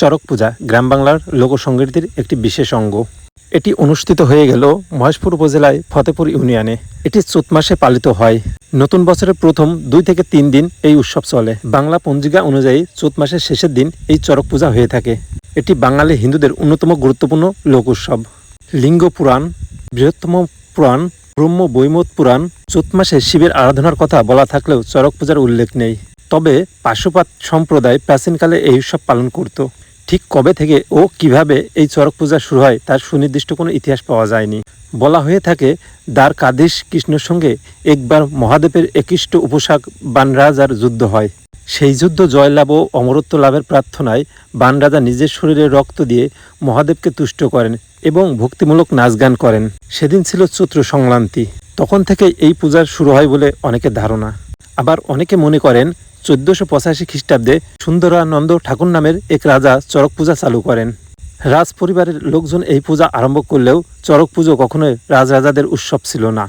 চড়ক পূজা গ্রাম বাংলার লোকসংগীতের একটি বিশেষ অঙ্গ। এটি অনুষ্ঠিত হয়ে গেল মহেশপুর উপজেলায় ফতেপুর ইউনিয়নে। এটি চৈত মাসে পালিত হয়। নতুন বছরের প্রথম দুই থেকে তিন দিন এই উৎসব চলে। বাংলা পঞ্জিকা অনুযায়ী চৈত মাসের শেষের দিন এই চরক পূজা হয়ে থাকে। এটি বাঙালি হিন্দুদের অন্যতম গুরুত্বপূর্ণ লোক উৎসব লিঙ্গ পুরাণ, বৃহত্তম পুরাণ, ব্রহ্ম বৈমত পুরাণ, চৈত মাসে শিবের আরাধনার কথা বলা থাকলেও চড়ক পূজার উল্লেখ নেই। তবে পাশুপাত সম্প্রদায় প্রাচীনকালে এই উৎসব পালন করত। ঠিক কবে থেকে ও কীভাবে এই চড়ক পূজা শুরু হয় তার সুনির্দিষ্ট কোনো ইতিহাস পাওয়া যায়নি। বলা হয়ে থাকে, দ্বার কাদিশ কৃষ্ণের সঙ্গে একবার মহাদেবের একৃষ্ট উপসাক বানরাজার যুদ্ধ হয়। সেই যুদ্ধ জয়লাভ ও অমরত্ব লাভের প্রার্থনায় বানরাজা নিজের শরীরে রক্ত দিয়ে মহাদেবকে তুষ্ট করেন এবং ভক্তিমূলক নাচ গান করেন। সেদিন ছিল চৈত্র সংক্রান্তি। তখন থেকে এই পূজার শুরু হয় বলে অনেকের ধারণা। আবার অনেকে মনে করেন চোদ্দশো পঁচাশি খ্রিস্টাব্দে সুন্দরানন্দ ঠাকুর নামের এক রাজা চড়ক পূজা চালু করেন। রাজ পরিবারের লোকজন এই পূজা আরম্ভ করলেও চড়ক পুজো কখনোই রাজরাজাদের উৎসব ছিল না।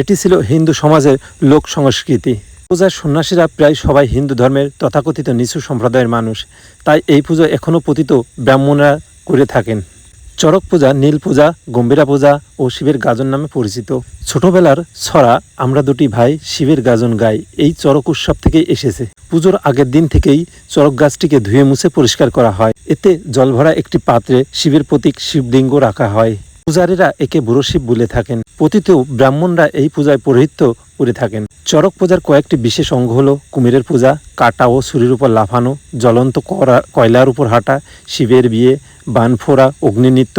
এটি ছিল হিন্দু সমাজের লোক সংস্কৃতি। পূজার সন্ন্যাসীরা প্রায় সবাই হিন্দু ধর্মের তথাকথিত নিচু সম্প্রদায়ের মানুষ। তাই এই পুজো এখনও পতিত ব্রাহ্মণরা করে থাকেন। চড়ক পূজা, নীল পূজা, গম্ভীরা পূজা ও শিবের গাজন নামে পরিচিত। ছোটবেলার ছড়া, আমরা দুটি ভাই শিবের গাজন গাই। এই চড়ক উৎসব থেকে এসেছে। পুজোর আগের দিন থেকেই চড়ক গাছটিকে ধুয়ে মুছে পরিষ্কার করা হয়। এতে জলভরা একটি পাত্রে শিবের প্রতীক শিবলিঙ্গ রাখা হয়। পূজারীরা একে বুড়ো শিব বলে থাকেন। পতিত ব্রাহ্মণরা এই পূজায় পৌরোহিত্য করে থাকেন। চড়ক পূজার কয়েকটি বিশেষ অঙ্গ হলো কুমিরের পূজা, কাটা ও ছুরির উপর লাফানো, জ্বলন্ত কয়লার উপর হাঁটা, শিবের বিয়ে বানফোড়া অগ্নিনৃত্য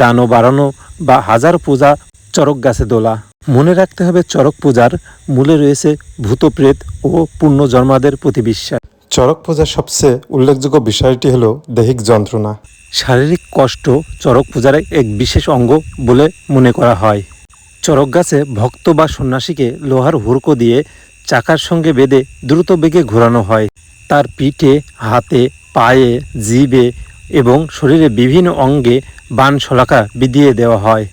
দানো বাড়ানো বা হাজার পূজা চড়ক গাছে দোলা। মনে রাখতে হবে চড়ক পূজার মূলে রয়েছে ভূতপ্রেত ও পূর্ণ জন্মাদের প্রতি বিশ্বাস চড়ক পূজার সবচেয়ে উল্লেখযোগ্য বিষয়টি হলো দৈহিক যন্ত্রণা। শারীরিক কষ্ট চড়ক পূজার এক বিশেষ অঙ্গ বলে মনে করা হয়। চড়ক গাছে ভক্ত বা সন্ন্যাসীকে লোহার হুড়কো দিয়ে চাকার সঙ্গে বেঁধে দ্রুত বেগে ঘোরানো হয়। তার পিঠে, হাতে, পায়ে, জিবে এবং শরীরে বিভিন্ন অঙ্গে বান শলাকা বিধিয়ে দেওয়া হয়।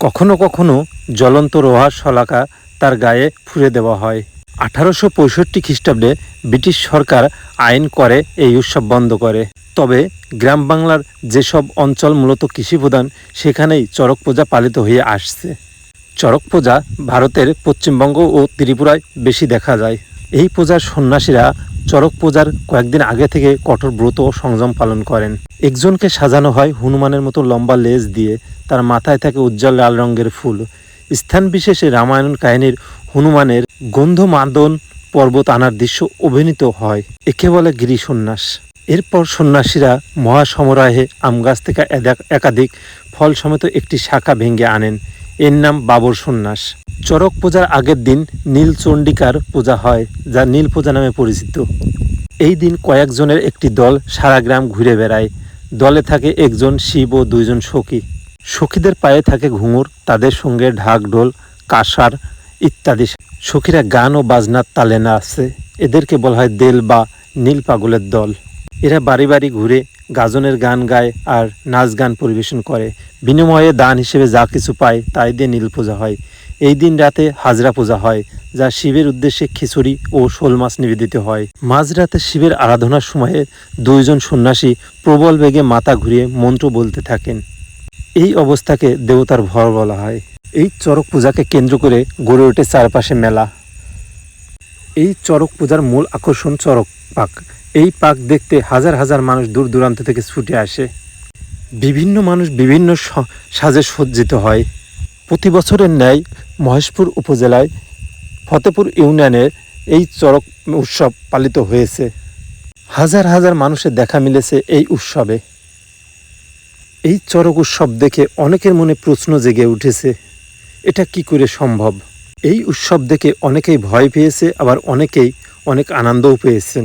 কখনো কখনো জ্বলন্ত লোহার শলাকা তার গায়ে ফুঁড়ে দেওয়া হয়। আঠারোশো পঁয়ষট্টি খ্রিস্টাব্দে ব্রিটিশ সরকার আইন করে এই উৎসব বন্ধ করে। তবে গ্রাম বাংলার যেসব অঞ্চল মূলত কৃষিপ্রধান, সেখানেই চড়ক পূজা পালিত হয়ে আসছে। চড়ক পূজা ভারতের পশ্চিমবঙ্গ ও ত্রিপুরায় বেশি দেখা যায়। এই পূজার সন্ন্যাসীরা চড়ক পূজার কয়েকদিন আগে থেকে কঠোর ব্রত ও সংযম পালন করেন। একজনকে সাজানো হয় হনুমানের মতো লম্বা লেজ দিয়ে, তার মাথায় থাকে উজ্জ্বল লাল রঙের ফুল। স্থান বিশেষে রামায়ণ কাহিনীর হনুমানের গন্ধমাদন পর্বত আনার দৃশ্য অভিনীত হয়। একে বলে গিরি সন্ন্যাস। এরপর সন্ন্যাসীরা মহাসমরাহে আম গাছ থেকে একাধিক ফল সমেত একটি শাখা ভেঙে আনেন। এর নাম বাবর সন্ন্যাস। চড়ক পূজার আগের দিন নীল নীলচণ্ডিকার পূজা হয়, যা নীল পূজা নামে পরিচিত। এই দিন কয়েকজনের একটি দল সারা গ্রাম ঘুরে বেড়ায়। দলে থাকে একজন শিব ও দুইজন সখী। সখীদের পায়ে থাকে ঘুঙুর, তাদের সঙ্গে ঢাক, ঢোল, কাঁসার ইত্যাদি। সখীরা গান ও বাজনার তালে নাচে। এদেরকে বলা হয় দেল বা নীল পাগলের দল। এরা বাড়ি বাড়ি ঘুরে গাজনের গান গায় আর নাচ গান পরিবেশন করে। বিনিময়ে দান হিসেবে যা কিছু পায় তাই দিয়ে নীল পূজা হয়। এই দিন রাতে হাজরা পূজা হয়, যা শিবের উদ্দেশ্যে খিচুড়ি ও শোল মাছ নিবেদিত হয়। মাঝরাতে শিবের আরাধনার সময়ে দুইজন সন্ন্যাসী প্রবল বেগে মাথা ঘুরিয়ে মন্ত্র বলতে থাকেন। এই অবস্থাকে দেবতার ভর বলা হয়। এই চড়ক পূজাকে কেন্দ্র করে গড়ে ওঠে চারপাশে মেলা। এই চড়ক পূজার মূল আকর্ষণ চড়ক পাক। এই পাক দেখতে হাজার হাজার মানুষ দূর দূরান্ত থেকে ছুটে আসে। বিভিন্ন মানুষ বিভিন্ন সাজে সজ্জিত হয়। প্রতি বছরের ন্যায় মহেশপুর উপজেলায় ফতেপুর ইউনিয়নের এই চড়ক উৎসব পালিত হয়েছে। হাজার হাজার মানুষের দেখা মিলেছে এই উৎসবে। এই চড়ক উৎসব দেখে অনেকের মনে প্রশ্ন জেগে উঠেছে। এটা কি করে সম্ভব? এই উৎসব দেখে অনেকেই ভয় পেয়েছে, আবার অনেকেই অনেক আনন্দও পেয়েছেন।